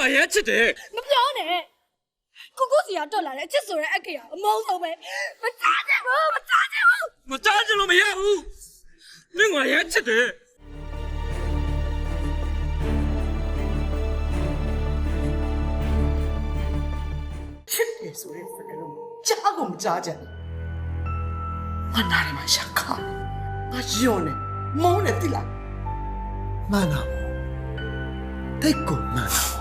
ငါရဲချစ်တယ်မပြောနဲ့ကိုကိုစီကတွက်လာတဲ့အချစ်ဆိုတဲ့အကေကအမုန်းဆုံးပဲမစားချင်ဘူးမစားချင်ဘူးမကြားချင်လို့မရဘူးမင်းငါရဲချစ်တယ်ချစ်တယ်ဆိုတဲ့စကားလုံးကြားကုန်ကြားကြတယ်ငါနားထဲမှာရှာခါငါယွန်းနေမုန်းနေတိလားမှန်တာတိတ်ကိုမှန်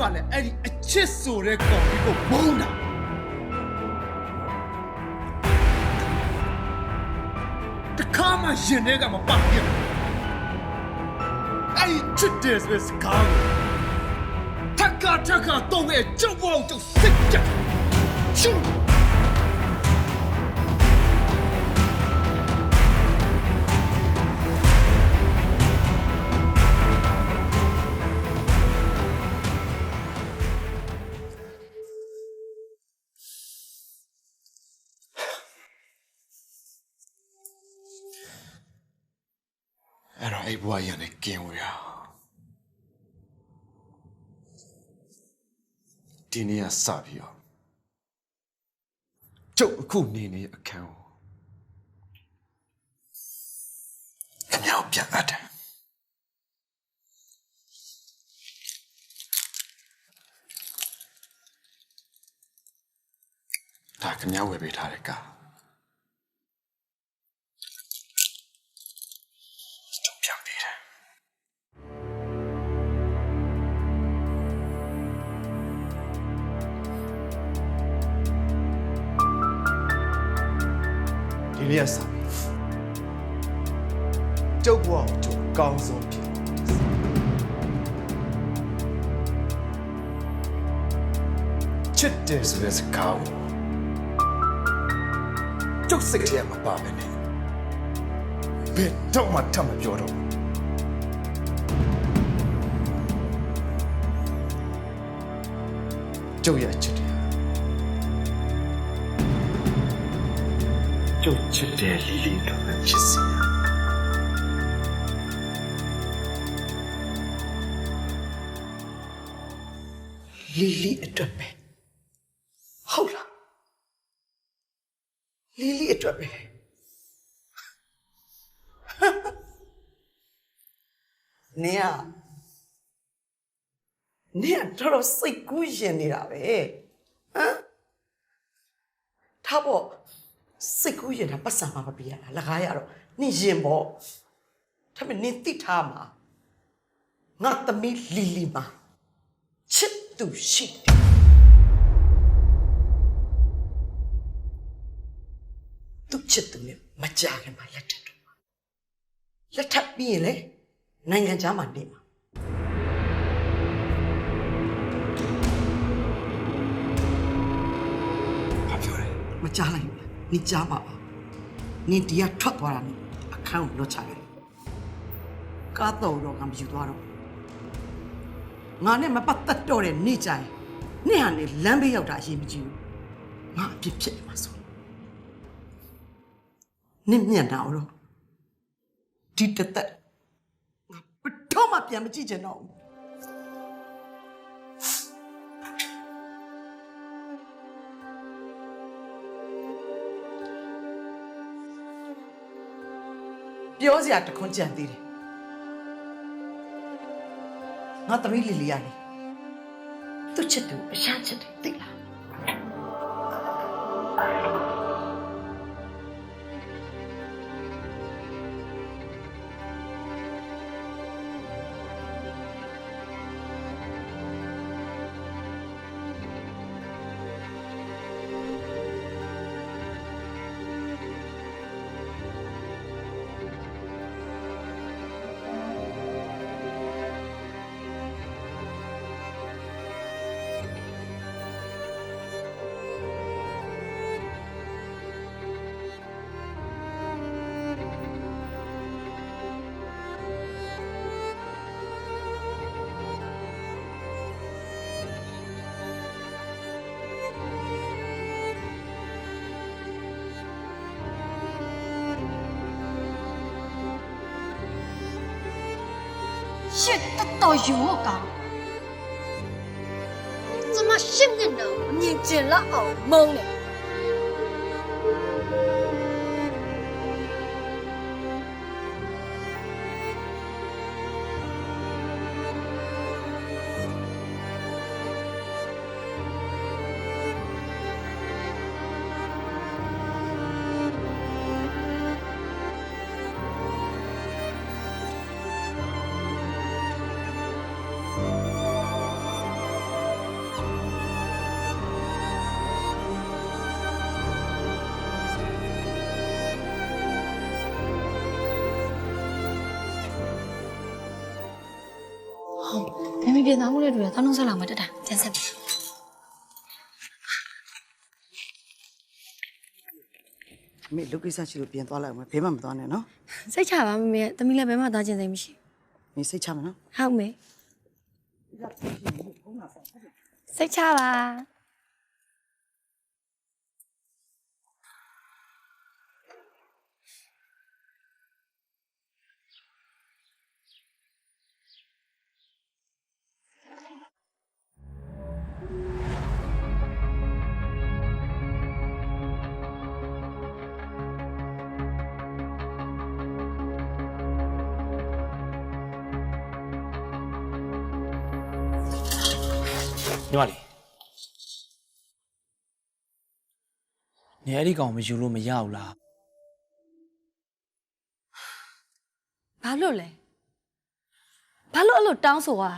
ကျုပ်ကလည်းအဲ့ဒီအချစ်ဆိုတဲ့ကောင်ကြီးကိုမုန်းတာတခါမှရင်ထဲကမပတ်ပြတ်အဲ့ဒီချစ်တယ်ဆိုတဲ့စကားကိုထက်ကထက်ကတော့မဲ့ကျုပ်ဘောင်ကျုပ်စစ်ကြရှု အဲ့တော့အဲ့ဘွားရံနေကင်းဝရဒီနေ့ကစပြီးတော့ကျုပ်အခုနေနေအခန်းကိုအမြောက်ပြန်အပ်တယ်ဒါကမြောက်ဝယ်ပေးထားတဲ့ကားကျု ဒီနေ့ကစကျုပ်ဘဝကိုကျုပ်အကောင်းဆုံးဖြစ်ချစ်တယ်ဆိုတဲ့စကားကိုကျုပ်စိတ်ထဲမှာပါမယ်နဲ့ဘယ်တော့မှထပ်မပြောတော့ဘူးကျုပ်ရဲ့ချစ်တယ် ကျုပ်ချစ်တယ်လီလီတို့ပဲဖြစ်စီလီလီအတွက်ပဲဟုတ်လားလီလီအတွက်ပဲနေရနေရတော့စိတ်ကူးရင်နေတာပဲဟမ်ထားပေါ့ စိတ်ကူးရင်တာပတ်စံမှာမပြရတာလကားရတော့နင်ရင်ပေါ့ဒါပေမဲ့နင်သိထားမှာငါသမီးလီလီမှာချစ်သူရှိတယ်သူချစ်သူနဲ့မကြခင်မှာလက်ထပ်တော့မှာလက်ထပ်ပြီးရင်လေနိုင်ငံခြားမှာနေမှာဘာပြောလဲမကြားလိုက် ဘူးလားနင်ကြားမှာပါနင်ဒီကထွက်သွားတာနဲ့အခန်းကိုလွတ်ချလိုက်ကားတော်တော့ကမယူသွားတော့ဘူးငါနဲ့မပတ်သက်တော့တဲ့နေ့ကြရင်နင့်ဟာနေလမ်းဘေးရောက်တာအရေးမကြီးဘူးငါအပြစ်ဖြစ်နေမှာဆိုနင့်မျက်နှာကိုတော့ဒီတစ်သက်ငါဘယ်တော့မှပြန်မကြည့်ချင်တော့ဘူး ပြောစရာတခွန်းကြံသေးတယ်ငါသမီးလီလီကနေသူ့ချစ်သူအရှာချစ်တယ်သိလား ရှစ်တော်တော်ရောကောင်怎么ရှစ်နှစ်တော့အမြင်ကျ ပြင်သားမှုနဲ့တူတယ်တောင်းလုံးဆက်လာမှတက်တာကျန်ဆက်ပြီအမေလူကိစ္စရှိလို့ပြင်သွားလိုက်အောင်ဘေးမှမသွားနဲ့နော်စိတ်ချပါမမေတမီးလည်းဘယ်မှသားကျင်စိတ်မရှိနေစိတ်ချမယ်နော်ဟုတ်မေစိတ်ချပါ ညီမလေးနေအဲ့ဒီကောင်မယူလို့မရဘူးလားဘာလို့လဲဘာလို့အဲ့လိုတောင်းဆိုရလဲ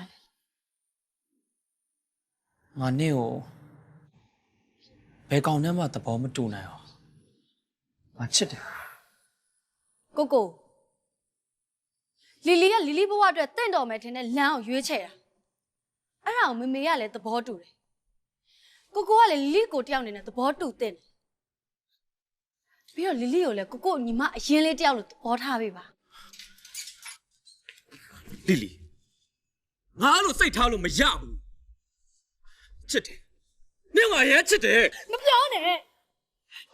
ငါနင့်ကိုဘယ်ကောင်နဲ့မှသဘောမတူနိုင်အောင်ငါချစ်တယ်ကိုကိုလီလီကလီလီဘဝအတွက်တင့်တော်မယ်ထင်တဲ့လမ်းကိုရွေးချယ်တာ အဲ့ဒါကိုမမေကလည်းသဘောတူတယ်ကိုကိုကလည်းလီလီကိုတယောက်အနေနဲ့သဘောတူတဲ့ပြီးတော့လီလီကိုလည်းကိုကိုညီမအရင်လေးတယောက်လို့သဘောထားပေးပါလီလီငါအဲ့လိုစိတ်ထားလို့မရဘူးချစ်တယ်နင့်ငါရဲချစ်တယ်မပြောနဲ့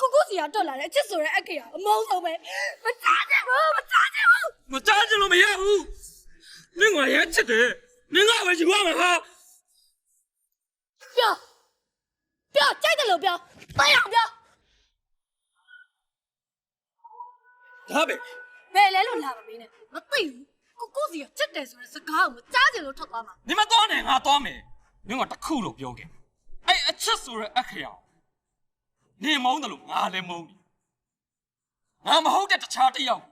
ကိုကိုစီကတော်လာတဲ့အချစ်ဆိုတဲ့အကေရအမောင်းဆုံးပဲမစားချင်ဘူးမစားချင်ဘူးမကြားချင်လို့မရဘူးနင့်ငါရဲချစ်တယ်နင်ကပဲယူရမှာဟာ ပြောပြောကြိုက်တယ်လို့ပြောမရပြောဒါပဲဘယ်လဲလို့လာမမင်းနဲ့မသိဘူးကိုကိုစီကချစ်တယ်ဆိုတဲ့စကားကိုမကြားချင်လို့ထွက်သွားမှာနင်မသွားနဲ့ငါသွားမယ်နင်ကတခုလို့ပြောခဲ့အဲ့အချစ်ဆိုတဲ့အခရာနင်မုန်းတယ်လို့ငါလည်းမုန်းတယ်ငါမဟုတ်တဲ့တခြားတစ်ယောက်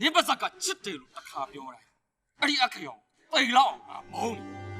နင်ပါစကချစ်တယ်လို့တစ်ခါပြောတယ်အဲ့ဒီအခရာတိတ်လောက်ငါမုန်းတယ်